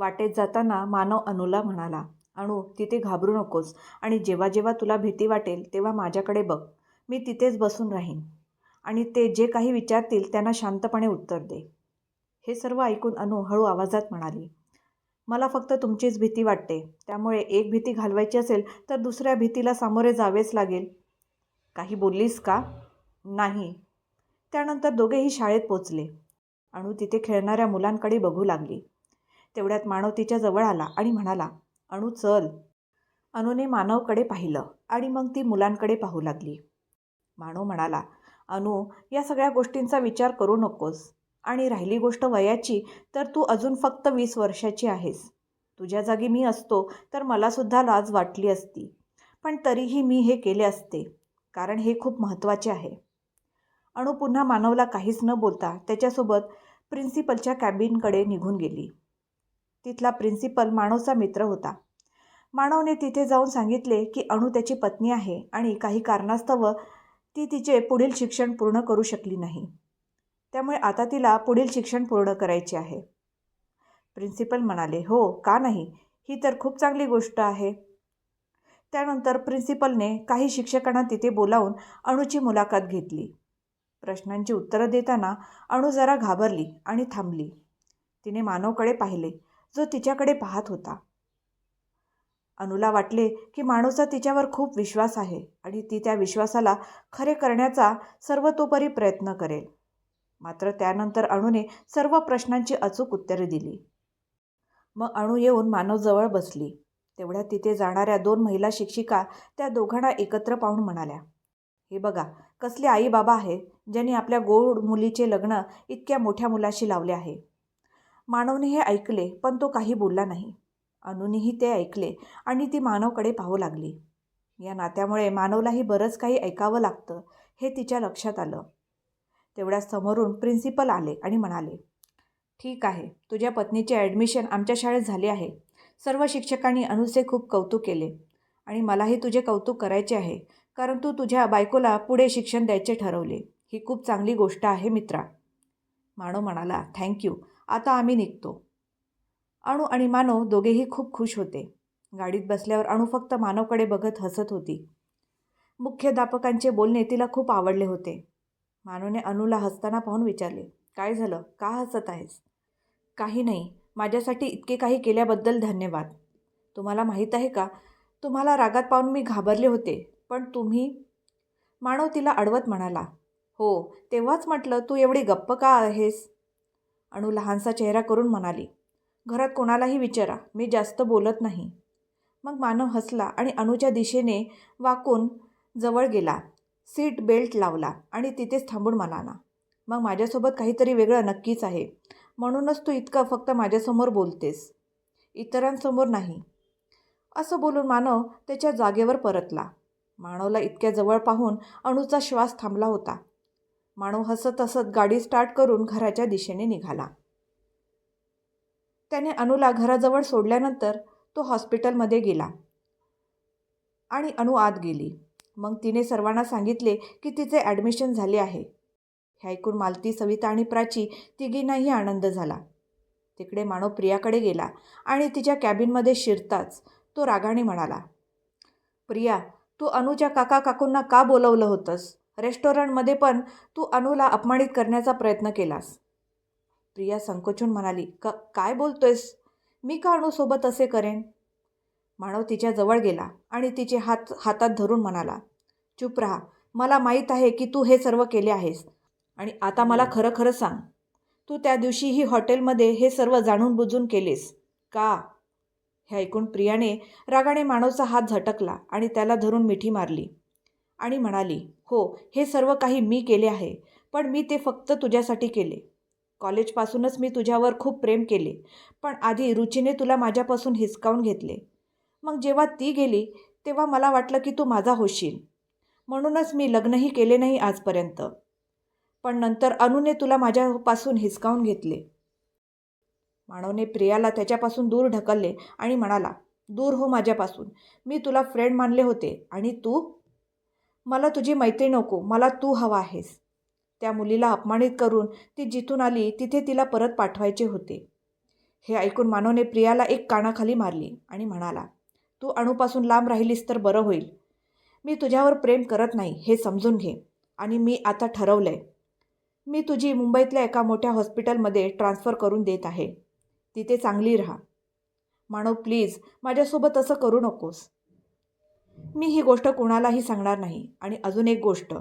वाटेत जाताना मानव अनुला म्हणाला अणू तिथे घाबरू नकोस आणि जेव्हा जेव्हा तुला भीती वाटेल तेव्हा माझ्याकडे बघ मी तिथेच बसून राहीन आणि ते जे काही विचारतील त्यांना शांतपणे उत्तर दे. हे सर्व ऐकून अनु हळू आवाजात म्हणाली मला फक्त तुमचीच भीती वाटते. त्यामुळे एक भीती घालवायची असेल तर दुसऱ्या भीतीला सामोरे जावेच लागेल. काही बोललीस का नाही त्यानंतर दोघेही शाळेत पोचले. अणू तिथे खेळणाऱ्या मुलांकडे बघू लागली. तेवढ्यात मानव तिच्या जवळ आला आणि म्हणाला अणू चल. अनुने मानवकडे पाहिलं आणि मग ती मुलांकडे पाहू लागली. मानव म्हणाला अनु या सगळ्या गोष्टींचा विचार करू नकोस आणि राहिली गोष्ट वयाची तर तू अजून फक्त वीस वर्षाची आहेस. तुझ्या जागी मी असतो तर मलासुद्धा लाज वाटली असती पण तरीही मी हे केले असते कारण हे खूप महत्त्वाचे आहे. अणू पुन्हा मानवला काहीच न बोलता त्याच्यासोबत प्रिन्सिपलच्या कॅबिनकडे निघून गेली. तिथला प्रिन्सिपल मानवचा मित्र होता. मानवने तिथे जाऊन सांगितले की अणू त्याची पत्नी आहे आणि काही कारणास्तव ती तिचे पुढील शिक्षण पूर्ण करू शकली नाही. त्यामुळे आता तिला पुढील शिक्षण पूर्ण करायचे आहे. प्रिन्सिपल म्हणाले हो का नाही? ही तर खूप चांगली गोष्ट आहे. त्यानंतर प्रिन्सिपलने काही शिक्षकांना तिथे बोलावून अणूची मुलाखत घेतली. प्रश्नांची उत्तरं देताना अणू जरा घाबरली आणि थांबली. तिने मानवकडे पाहिले. जो तिच्याकडे पाहत होता. अनुला वाटले की माणूचा तिच्यावर खूप विश्वास आहे आणि ती त्या विश्वासाला खरे करण्याचा सर्वतोपरी प्रयत्न करेल. मात्र त्यानंतर अणूने सर्व प्रश्नांची अचूक उत्तरे दिली. मग अणू येऊन मानवजवळ बसली. तेवढ्या तिथे जाणाऱ्या दोन महिला शिक्षिका त्या दोघांना एकत्र पाहून म्हणाल्या हे बघा कसले आई बाबा आहे ज्यांनी आपल्या गोड मुलीचे लग्न इतक्या मोठ्या मुलाशी लावले आहे. मानवने हे ऐकले पण तो काही बोलला नाही. अनुनीही ते ऐकले आणि ती मानवकडे पाहू लागली. या नात्यामुळे मानवलाही बरंच काही ऐकावं लागतं हे तिच्या लक्षात आलं. तेवढ्या समोरून प्रिन्सिपल आले आणि म्हणाले ठीक आहे तुझ्या पत्नीचे ॲडमिशन आमच्या शाळेत झाले आहे. सर्व शिक्षकांनी अनुचे खूप कौतुक केले आणि मलाही तुझे कौतुक करायचे आहे कारण तू तुझ्या बायकोला पुढे शिक्षण द्यायचे ठरवले. ही खूप चांगली गोष्ट आहे मित्रा. मानव म्हणाला थँक्यू. आता आम्ही निघतो. अणू आणि मानव दोघेही खूप खुश होते. गाडीत बसल्यावर अणू फक्त मानवकडे बघत हसत होती. मुख्याध्यापकांचे बोलणे तिला खूप आवडले होते. मानवने अणूला हसताना पाहून विचारले काय झालं? का हसत आहेस? काही नाही. माझ्यासाठी इतके काही केल्याबद्दल धन्यवाद. तुम्हाला माहीत आहे का? तुम्हाला रागात पाहून मी घाबरले होते पण तुम्ही मानव तिला अडवत म्हणाला हो तेव्हाच म्हटलं तू एवढी गप्प का आहेस? अणू लहानसा चेहरा करून म्हणाली घरात कोणालाही विचारा मी जास्त बोलत नाही. मग मानव हसला आणि अणूच्या दिशेने वाकून जवळ गेला सीट बेल्ट लावला आणि तिथेच थांबून म्हणाला मग माझ्यासोबत काहीतरी वेगळं नक्कीच आहे म्हणूनच तू इतकं फक्त माझ्यासमोर बोलतेस. इतरांसमोर नाही. असं बोलून मानव त्याच्या जागेवर परतला. मानवला इतक्या जवळ पाहून अणूचा श्वास थांबला होता. मानव हसत हसत गाडी स्टार्ट करून घराच्या दिशेने निघाला. त्याने अनुला घराजवळ सोडल्यानंतर तो हॉस्पिटलमध्ये गेला. आणि अनु आत गेली. मग तिने सर्वांना सांगितले की तिचे ॲडमिशन झाले आहे. हे ऐकून मालती सविता आणि प्राची तिघींनाही आनंद झाला. तिकडे मानव प्रियाकडे गेला आणि तिच्या कॅबिनमध्ये शिरताच तो रागाने म्हणाला प्रिया तू अनुच्या काका काकूंना का बोलवलं होतंस? रेस्टॉरंटमध्ये पण तू अनुला अपमानित करण्याचा प्रयत्न केलास. प्रिया संकोचून म्हणाली क काय बोलतोयस? मी का अणूसोबत असे करेन? मानव तिच्या जवळ गेला आणि तिचे हात हातात धरून म्हणाला चुप राहा. मला माहीत आहे की तू हे सर्व केले आहेस. आणि आता मला खरं खरं सांग. तू त्या दिवशीही हॉटेलमध्ये हे सर्व जाणून बुजून केलेस. का? हे ऐकून प्रियाने रागाने मानवचा हात झटकला आणि त्याला धरून मिठी मारली. आणि म्हणाली हो हे सर्व काही मी केले आहे पण मी ते फक्त तुझ्यासाठी केले. कॉलेजपासूनच मी तुझ्यावर खूप प्रेम केले पण आधी रुचीने तुला माझ्यापासून हिसकावून घेतले. मग जेव्हा ती गेली तेव्हा मला वाटलं की तू माझा होशील. म्हणूनच मी लग्नही केले नाही आजपर्यंत. पण नंतर अनुने तुला माझ्यापासून हिसकावून घेतले. मानवने प्रियाला त्याच्यापासून दूर ढकलले आणि म्हणाला दूर हो माझ्यापासून. मी तुला फ्रेंड मानले होते आणि तू मला तुझी मैत्री नको मला तू हवा आहेस. त्या मुलीला अपमानित करून ती जिथून आली तिथे तिला परत पाठवायचे होते. हे ऐकून मानवने प्रियाला एक कानाखाली मारली आणि म्हणाला तू अणूपासून लांब राहिलीस तर बरं होईल. मी तुझ्यावर प्रेम करत नाही हे समजून घे. आणि मी आता ठरवलं आहे मी तुझी मुंबईतल्या एका मोठ्या हॉस्पिटलमध्ये ट्रान्स्फर करून देत आहे. तिथे चांगली राहा. मानव प्लीज माझ्यासोबत असं करू नकोस. मी ही गोष्ट कोणालाही सांगणार नाही. आणि अजून एक गोष्ट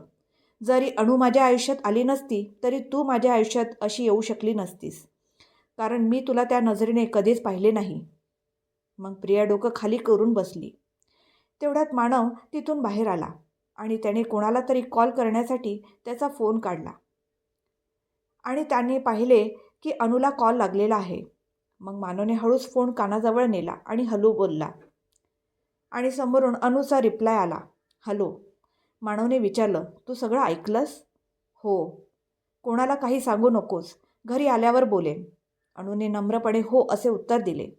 जरी अणू माझ्या आयुष्यात आली नसती तरी तू माझ्या आयुष्यात अशी येऊ शकली नसतीस. कारण मी तुला त्या नजरेने कधीच पाहिले नाही. मग प्रिया डोकं खाली करून बसली. तेवढ्यात मानव तिथून बाहेर आला आणि त्याने कोणाला तरी कॉल करण्यासाठी त्याचा फोन काढला. आणि त्याने पाहिले की अनुला कॉल लागलेला आहे. मग मानवने हळूच फोन कानाजवळ नेला आणि हलू बोलला. आणि समोरून अनुचा रिप्लाय आला. हॅलो मानवने विचारलं तू सगळं ऐकलंस? हो. कोणाला काही सांगू नकोस. घरी आल्यावर बोलेन. अणूने नम्रपणे हो असे उत्तर दिले.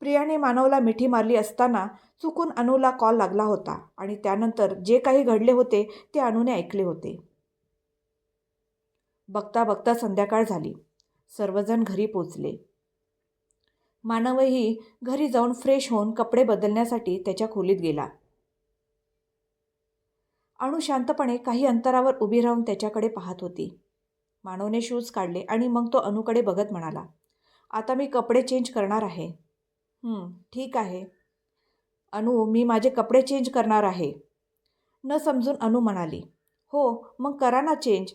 प्रियाने मानवला मिठी मारली असताना चुकून अनुला कॉल लागला होता आणि त्यानंतर जे काही घडले होते ते अणूने ऐकले होते. बघता बघता संध्याकाळ झाली. सर्वजण घरी पोचले. मानवही घरी जाऊन फ्रेश होऊन कपडे बदलण्यासाठी त्याच्या खोलीत गेला. अणू शांतपणे काही अंतरावर उभी राहून त्याच्याकडे पाहत होती. मानवने शूज काढले आणि मग तो अणूकडे बघत म्हणाला आता मी कपडे चेंज करणार आहे. ठीक आहे. अनु मी माझे कपडे चेंज करणार आहे. न समजून अनु म्हणाली हो मग करा ना चेंज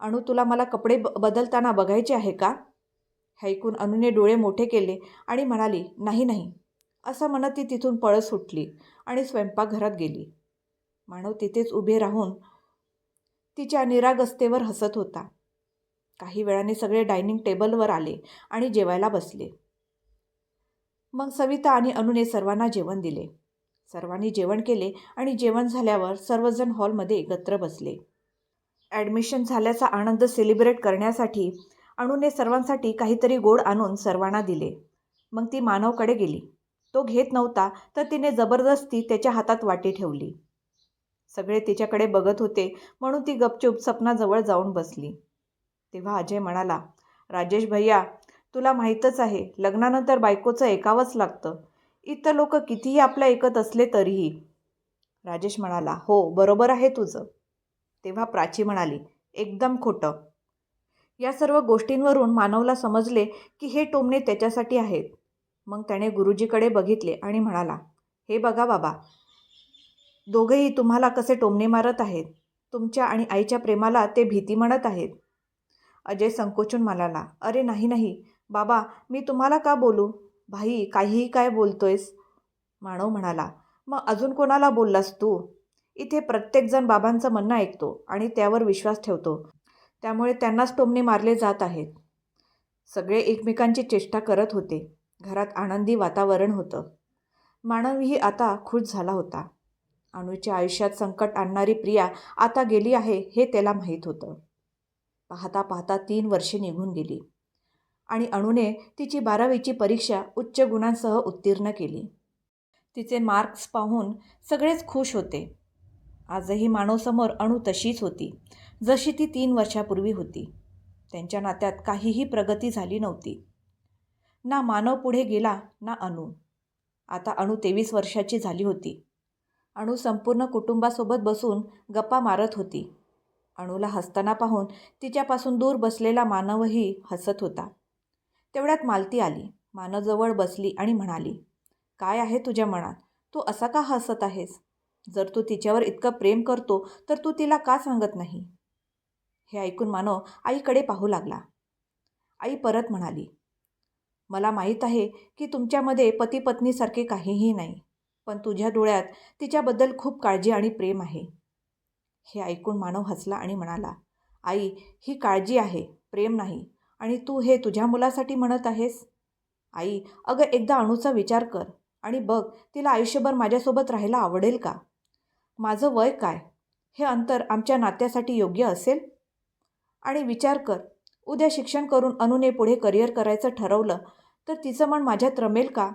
अणू तुला मला कपडे ब बदलताना बघायचे आहे का? हे ऐकून अनुने डोळे मोठे केले आणि म्हणाली नाही नाही. असं म्हणत ती तिथून पळत सुटली आणि स्वयंपाकघरात गेली. मानव तिथेच उभे राहून तिच्या निरागस्तेवर हसत होता. काही वेळाने सगळे डायनिंग टेबलवर आले आणि जेवायला बसले. मग सविता आणि अनुने सर्वांना जेवण दिले. सर्वांनी जेवण केले आणि जेवण झाल्यावर सर्वजण हॉलमध्ये एकत्र बसले. ॲडमिशन झाल्याचा आनंद सेलिब्रेट करण्यासाठी अणूने सर्वांसाठी काहीतरी गोड आणून सर्वांना दिले. मग ती मानवकडे गेली. तो घेत नव्हता तर तिने जबरदस्ती त्याच्या हातात वाटी ठेवली. सगळे तिच्याकडे बघत होते म्हणून ती गपचूप सपनाजवळ जाऊन बसली. तेव्हा अजय म्हणाला राजेश भैया तुला माहीतच आहे लग्नानंतर बायकोचं ऐकावंच लागतं. इतर लोक कितीही आपलं ऐकत असले तरीही. राजेश म्हणाला हो बरोबर आहे तुझं. तेव्हा प्राची म्हणाली एकदम खोटं. या सर्व गोष्टींवरून मानवला समजले की हे टोमणे त्याच्यासाठी आहेत. मग त्याने गुरुजीकडे बघितले आणि म्हणाला हे बघा बाबा दोघेही तुम्हाला कसे टोमणे मारत आहेत? तुमच्या आणि आईच्या प्रेमाला ते भीती म्हणत आहेत. अजय संकोचून म्हणाला अरे नाही नाही. बाबा मी तुम्हाला का बोलू? भाई काहीही काय बोलतोयस? मानव म्हणाला मग अजून कोणाला बोललास तू? इथे प्रत्येकजण बाबांचं म्हणणं ऐकतो आणि त्यावर विश्वास ठेवतो. त्यामुळे त्यांनाच टोमणे मारले जात आहेत. सगळे एकमेकांची चेष्टा करत होते. घरात आनंदी वातावरण होतं. मानवही आता खुश झाला होता. अणूच्या आयुष्यात संकट आणणारी प्रिया आता गेली आहे हे त्याला माहीत होतं. पाहता पाहता तीन वर्षे निघून गेली. आणि अणूने तिची बारावीची परीक्षा उच्च गुणांसह उत्तीर्ण केली. तिचे मार्क्स पाहून सगळेच खुश होते. आजही मानवसमोर अणू तशीच होती जशी ती तीन वर्षापूर्वी होती. त्यांच्या नात्यात काहीही प्रगती झाली नव्हती. ना मानव पुढे गेला ना अणू. आता अणू तेवीस वर्षाची झाली होती. अणू संपूर्ण कुटुंबासोबत बसून गप्पा मारत होती. अणूला हसताना पाहून तिच्यापासून दूर बसलेला मानवही हसत होता. तेवढ्यात मालती आली. मानवजवळ बसली आणि म्हणाली काय आहे तुझ्या मनात? तू असा का हसत आहेस? जर तू तिच्यावर इतकं प्रेम करतो तर तू तिला का सांगत नाही? हे ऐकून मानव आईकडे पाहू लागला. आई परत म्हणाली मला माहीत आहे की तुमच्यामध्ये पती पत्नीसारखे काहीही नाही पण तुझ्या डोळ्यात तिच्याबद्दल खूप काळजी आणि प्रेम आहे. हे ऐकून मानव हसला आणि म्हणाला आई ही काळजी आहे प्रेम नाही आणि तू हे तुझ्या मुलासाठी म्हणत आहेस? आई अगं एकदा अणूचा विचार कर आणि बघ तिला आयुष्यभर माझ्यासोबत राहायला आवडेल का? माझं वय काय? हे अंतर आमच्या नात्यासाठी योग्य असेल? आणि विचार कर उद्या शिक्षण करून अनुने पुढे करिअर करायचं ठरवलं तर तिचं मन माझ्यात रमेल का?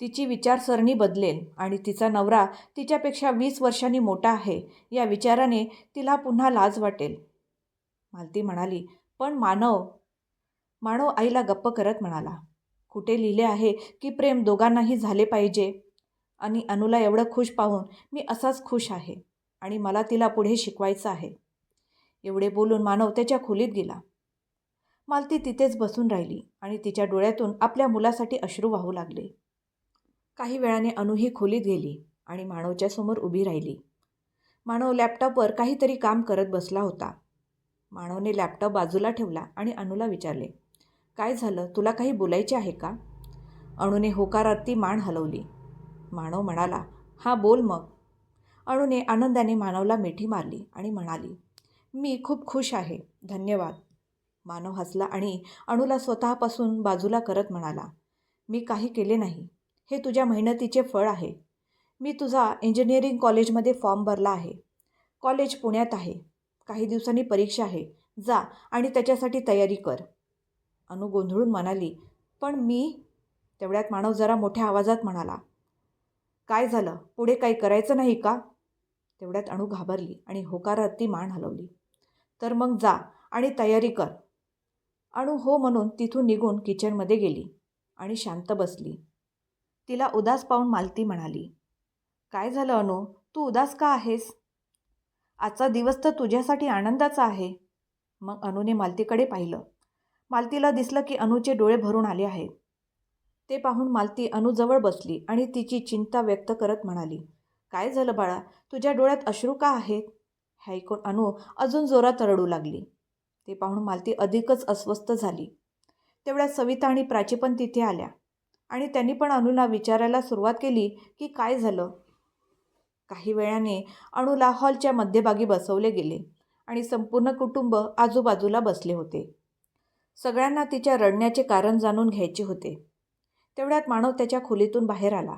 तिची विचारसरणी बदलेल आणि तिचा नवरा तिच्यापेक्षा वीस वर्षांनी मोठा आहे या विचाराने तिला पुन्हा लाज वाटेल. मालती म्हणाली पण मानव मानव आईला गप्प करत म्हणाला. कुठे लिहिले आहे की प्रेम दोघांनाही झाले पाहिजे? आणि अनुला एवढं खुश पाहून मी असाच खुश आहे आणि मला तिला पुढे शिकवायचं आहे. एवढे बोलून मानव त्याच्या खोलीत गेला. मालती तिथेच बसून राहिली आणि तिच्या डोळ्यातून आपल्या मुलासाठी अश्रू वाहू लागले. काही वेळाने अनु ही खोलीत गेली आणि मानवच्या समोर उभी राहिली. मानव लॅपटॉपवर काहीतरी काम करत बसला होता. मानवने लॅपटॉप बाजूला ठेवला आणि अनुला विचारले काय झालं? तुला काही बोलायचे आहे का? अणूने होकारार्थी मान हलवली. मानव म्हणाला हा बोल मग. अणूने आनंदाने मानवला मिठी मारली आणि म्हणाली मी खूप खुश आहे धन्यवाद. मानव हसला आणि अणूला स्वतःपासून बाजूला करत म्हणाला मी काही केले नाही हे तुझ्या मेहनतीचे फळ आहे. मी तुझा इंजिनिअरिंग कॉलेजमध्ये फॉर्म भरला आहे. कॉलेज पुण्यात आहे. काही दिवसांनी परीक्षा आहे. जा आणि त्याच्यासाठी तयारी कर. अनु गोंधळून म्हणाली पण मी? तेवढ्यात मानव जरा मोठ्या आवाजात म्हणाला काय झालं? पुढे काही करायचं नाही का? तेवढ्यात अणू घाबरली आणि होकारात ती मान हलवली. तर मग जा आणि तयारी कर. अणू हो म्हणून तिथून निघून किचनमध्ये गेली आणि शांत बसली. तिला उदास पाहून मालती म्हणाली काय झालं अनु तू उदास का आहेस? आजचा दिवस तर तुझ्यासाठी आनंदाचा आहे. मग अनुने मालतीकडे पाहिलं. मालतीला दिसलं की अनुचे डोळे भरून आले आहेत. ते पाहून मालती अनुजवळ बसली आणि तिची चिंता व्यक्त करत म्हणाली काय झालं बाळा? तुझ्या डोळ्यात अश्रू का आहेत? हे ऐकून अनु अजून जोरात रडू लागली. ते पाहून मालती अधिकच अस्वस्थ झाली. तेवढ्या सविता आणि प्राची पण तिथे आल्या आणि त्यांनी पण अनुला विचारायला सुरुवात केली की काय झालं? काही वेळाने अणूला हॉलच्या मध्यभागी बसवले गेले आणि संपूर्ण कुटुंब आजूबाजूला बसले होते. सगळ्यांना तिच्या रडण्याचे कारण जाणून घ्यायचे होते. तेवढ्यात मानव त्याच्या खोलीतून बाहेर आला.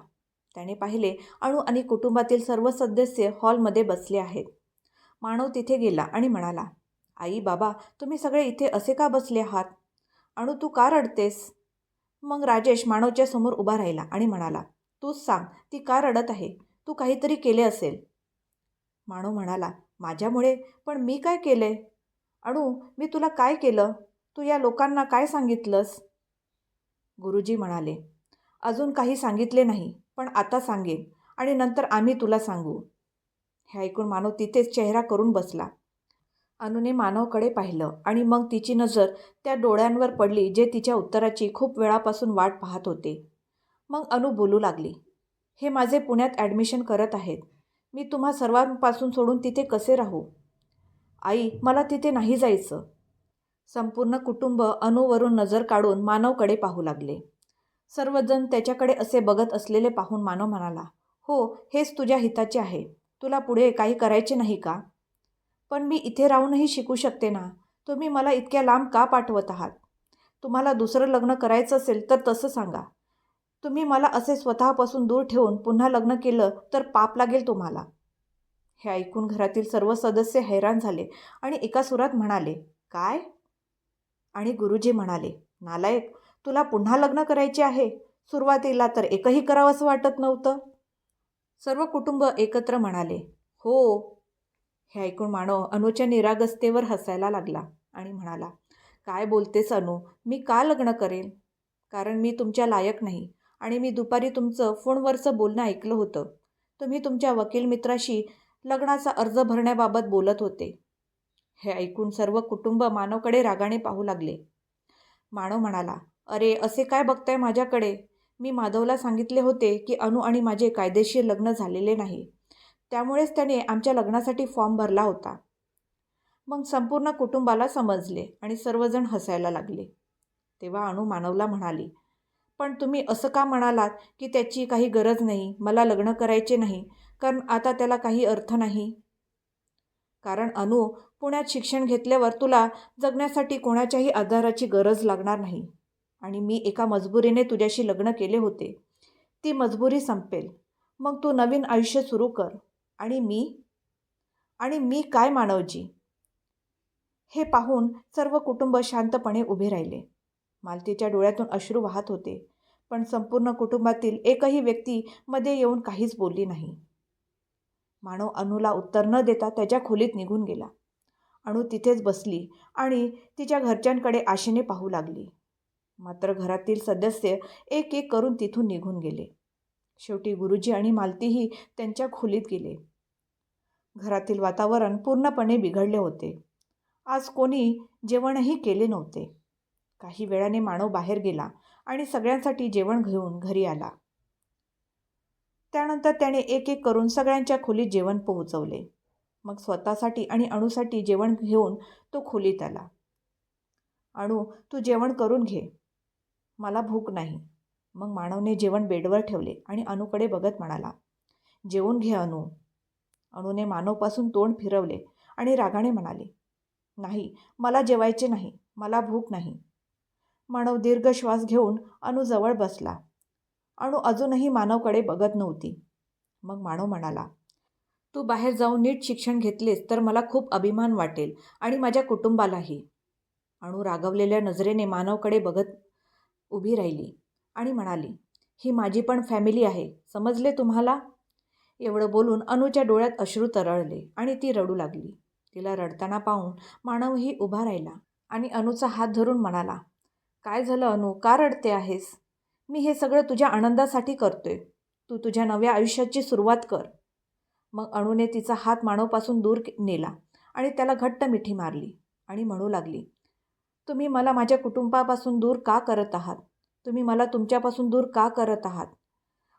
त्याने पाहिले अणू आणि कुटुंबातील सर्व सदस्य हॉलमध्ये बसले आहेत. मानव तिथे गेला आणि म्हणाला आई बाबा तुम्ही सगळे इथे असे का बसले आहात? अणू तू का रडतेस? मग राजेश मानवच्या समोर उभा राहिला आणि म्हणाला तूच सांग ती का रडत आहे? तू काहीतरी केले असेल. मानव म्हणाला माझ्यामुळे? पण मी काय केले? अणू मी तुला काय केलं? तू या लोकांना काय सांगितलंस? गुरुजी म्हणाले अजून काही सांगितले नाही पण आता सांगेन आणि नंतर आम्ही तुला सांगू. हे ऐकून मानव तिथेच चेहरा करून बसला. अनुने मानवकडे पाहिलं आणि मग तिची नजर त्या डोळ्यांवर पडली जे तिच्या उत्तराची खूप वेळापासून वाट पाहत होते. मग अनु बोलू लागली हे माझे पुण्यात ॲडमिशन करत आहेत. मी तुम्हा सर्वांपासून सोडून तिथे कसे राहू? आई मला तिथे नाही जायचं. संपूर्ण कुटुंब अनुवरून नजर काढून मानवकडे पाहू लागले. सर्वजण त्याच्याकडे असे बघत असलेले पाहून मानव म्हणाला हो हेच तुझ्या हिताचे आहे. तुला पुढे काही करायचे नाही का? पण मी इथे राहूनही शिकू शकते ना? तुम्ही मला इतक्या लांब का पाठवत आहात? तुम्हाला दुसरं लग्न करायचं असेल तर तसं सांगा. तुम्ही मला असे स्वतःपासून दूर ठेवून पुन्हा लग्न केलं तर पाप लागेल तुम्हाला. हे ऐकून घरातील सर्व सदस्य हैराण झाले आणि एका सुरात म्हणाले काय? आणि गुरुजी म्हणाले नालायक तुला पुन्हा लग्न करायचे आहे? सुरुवातीला तर एकही करावंसं वाटत नव्हतं. सर्व कुटुंब एकत्र म्हणाले हो. हे ऐकून मानव अनुच्या निरागस्तेवर हसायला लागला आणि म्हणाला काय बोलतेस अनु? मी का लग्न करेन? कारण मी तुमच्या लायक नाही आणि मी दुपारी तुमचं फोनवरचं बोलणं ऐकलं होतं. तुम्ही तुमच्या वकील मित्राशी लग्नाचा अर्ज भरण्याबाबत बोलत होते. हे ऐकून सर्व कुटुंब मानवकडे रागाने पाहू लागले. मानव म्हणाला अरे असे काय बघताय माझ्याकडे? मी माधवला सांगितले होते की अनु आणि माझे कायदेशीर लग्न झालेले नाही. त्यामुळेच त्याने आमच्या लग्नासाठी फॉर्म भरला होता. मग संपूर्ण कुटुंबाला समजले आणि सर्वजण हसायला लागले. तेव्हा अणू मानवला म्हणाली पण तुम्ही असं का म्हणालात की त्याची काही गरज नाही? मला लग्न करायचे नाही कारण आता त्याला काही अर्थ नाही. कारण अनु पुण्यात शिक्षण घेतल्यावर तुला जगण्यासाठी कोणाच्याही आधाराची गरज लागणार नाही. आणि मी एका मजबुरीने तुझ्याशी लग्न केले होते. ती मजबुरी संपेल. मग तू नवीन आयुष्य सुरू कर. आणि मी? आणि मी काय मानवजी? हे पाहून सर्व कुटुंब शांतपणे उभे राहिले. मालतीच्या डोळ्यातून अश्रू वाहत होते. पण संपूर्ण कुटुंबातील एकही व्यक्ती मध्ये येऊन काहीच बोलली नाही. मानव अनुला उत्तर न देता त्याच्या खोलीत निघून गेला. अणू तिथेच बसली आणि तिच्या घरच्यांकडे आशेने पाहू लागली. मात्र घरातील सदस्य एक एक करून तिथून निघून गेले. शेवटी गुरुजी आणि मालतीही त्यांच्या खोलीत गेले. घरातील वातावरण पूर्णपणे बिघडले होते. आज कोणी जेवणही केले नव्हते. काही वेळाने मानव बाहेर गेला आणि सगळ्यांसाठी जेवण घेऊन घरी आला. त्यानंतर त्याने एक एक करून सगळ्यांच्या खोलीत जेवण पोहोचवले. मग स्वतःसाठी आणि अणूसाठी जेवण घेऊन तो खोलीत आला. अणू तू जेवण करून घे. मला भूक नाही. मग मानवने जेवण बेडवर ठेवले आणि अणूकडे बघत म्हणाला जेवून घे अणू. अणूने मानवपासून तोंड फिरवले आणि रागाने म्हणाले नाही मला जेवायचे नाही मला भूक नाही. मानव दीर्घ श्वास घेऊन अणू जवळ बसला. अणू अजूनही मानवकडे बघत नव्हती. मग मानव म्हणाला तू बाहेर जाऊन नीट शिक्षण घेतलेस तर मला खूप अभिमान वाटेल आणि माझ्या कुटुंबालाही. अणू रागवलेल्या नजरेने मानवकडे बघत उभी राहिली आणि म्हणाली ही माझी पण फॅमिली आहे समजले तुम्हाला? एवढं बोलून अनुच्या डोळ्यात अश्रू तरळले आणि ती रडू लागली. तिला रडताना पाहून मानवही उभा राहिला आणि अनुचा हात धरून म्हणाला काय झालं अनु का रडते आहेस? मी हे सगळं तुझ्या आनंदासाठी करतोय. तू तुझ्या नव्या आयुष्याची सुरुवात कर. मग अणूने तिचा हात मानवपासून दूर नेला आणि त्याला घट्ट मिठी मारली आणि म्हणू लागली तुम्ही मला माझ्या कुटुंबापासून दूर का करत आहात? तुम्ही मला तुमच्यापासून दूर का करत आहात?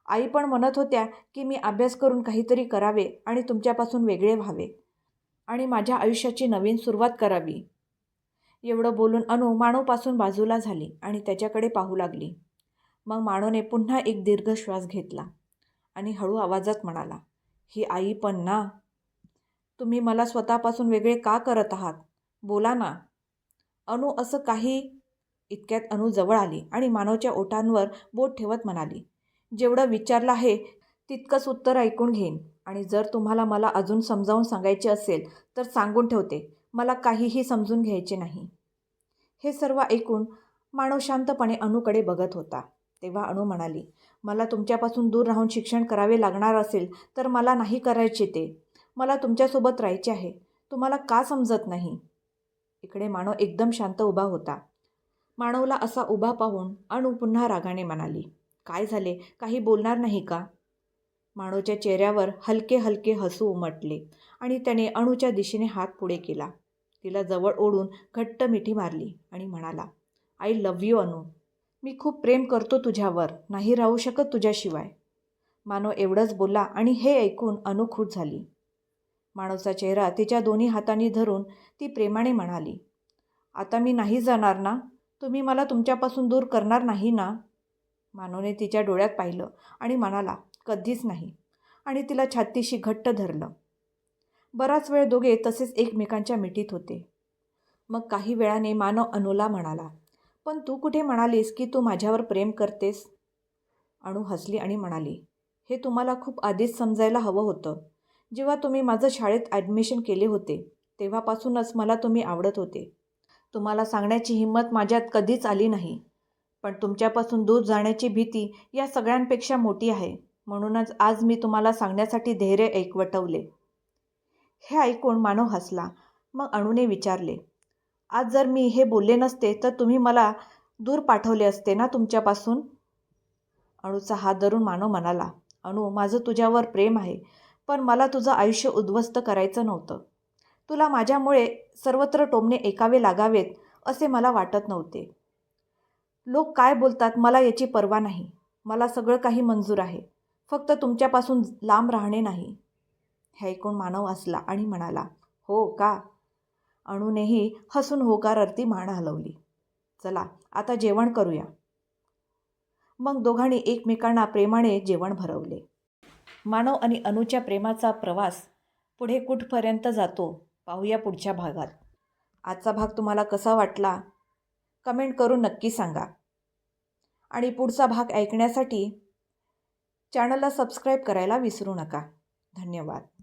आई पण म्हणत होत्या की मी अभ्यास करून काहीतरी करावे आणि तुमच्यापासून वेगळे व्हावे आणि माझ्या आयुष्याची नवीन सुरुवात करावी. एवढं बोलून अनु माणूपासून बाजूला झाली आणि त्याच्याकडे पाहू लागली. मग माणूने पुन्हा एक दीर्घ श्वास घेतला आणि हळू आवाजात म्हणाला ही आई पण ना. तुम्ही मला स्वतःपासून वेगळे का करत आहात? बोला ना. अनु असं काही इतक्यात अनु जवळ आली आणि मानवच्या ओठांवर बोट ठेवत म्हणाली जेवढं विचारलं आहे तितकंच उत्तर ऐकून घेईन. आणि जर तुम्हाला मला अजून समजावून सांगायचे असेल तर सांगून ठेवते. मला काहीही समजून घ्यायचे नाही. हे सर्व ऐकून मानव शांतपणे अनुकडे बघत होता. तेव्हा अणू म्हणाली मला तुमच्यापासून दूर राहून शिक्षण करावे लागणार असेल तर मला नाही करायचे ते. मला तुमच्यासोबत राहायचे आहे. तुम्हाला का समजत नाही? इकडे मानव एकदम शांत उभा होता. मानवला असा उभा पाहून अणू पुन्हा रागाने म्हणाली काय झाले? काही बोलणार नाही का? मानवच्या चेहऱ्यावर हलके हलके हसू उमटले आणि त्याने अणूच्या दिशेने हात पुढे केला. तिला जवळ ओढून घट्ट मिठी मारली आणि म्हणाला आय लव्ह यू अनु मी खूप प्रेम करतो तुझ्यावर नाही राहू शकत तुझ्याशिवाय. मानव एवढंच बोलला आणि हे ऐकून अनुखूट झाली. मानवचा चेहरा तिच्या दोन्ही हातांनी धरून ती प्रेमाने म्हणाली आता मी नाही जाणार ना? तुम्ही मला तुमच्यापासून दूर करणार नाही ना? मानवने तिच्या डोळ्यात पाहिलं आणि म्हणाला कधीच नाही. आणि तिला छातीशी घट्ट धरलं. बराच वेळ दोघे तसेच एकमेकांच्या मिठीत होते. मग काही वेळाने मानव अनुला म्हणाला पण तू कुठे म्हणालीस की तू माझ्यावर प्रेम करतेस? अणू हसली आणि म्हणाली हे तुम्हाला खूप आधीच समजायला हवं होतं. जेव्हा तुम्ही माझं शाळेत ॲडमिशन केले होते तेव्हापासूनच मला तुम्ही आवडत होते. तुम्हाला सांगण्याची हिंमत माझ्यात कधीच आली नाही. पण तुमच्यापासून दूर जाण्याची भीती या सगळ्यांपेक्षा मोठी आहे. म्हणूनच आज मी तुम्हाला सांगण्यासाठी धैर्य एकवटवले. हे ऐकून मानव हसला. मग अणूने विचारले आज जर मी हे बोलले नसते तर तुम्ही मला दूर पाठवले असते ना तुमच्यापासून? अणूचा हात धरून मानव म्हणाला अणू माझं तुझ्यावर प्रेम आहे पण मला तुझं आयुष्य उद्ध्वस्त करायचं नव्हतं. तुला माझ्यामुळे सर्वत्र टोमणे ऐकावे लागावेत असे मला वाटत नव्हते. लोक काय बोलतात मला याची पर्वा नाही. मला सगळं काही मंजूर आहे. फक्त तुमच्यापासून लांब राहणे नाही. हे ऐकून मानव असला आणि म्हणाला हो का? अणूनेही हसून होकारर्थी मान हलवली. चला आता जेवण करूया. मग दोघांनी एकमेकांना प्रेमाने जेवण भरवले. मानव आणि अणूच्या प्रेमाचा प्रवास पुढे कुठपर्यंत जातो पाहूया पुढच्या भागात. आजचा भाग तुम्हाला कसा वाटला? कमेंट करून नक्की सांगा. आणि पुढचा भाग ऐकण्यासाठी चॅनलला सबस्क्राईब करायला विसरू नका. धन्यवाद.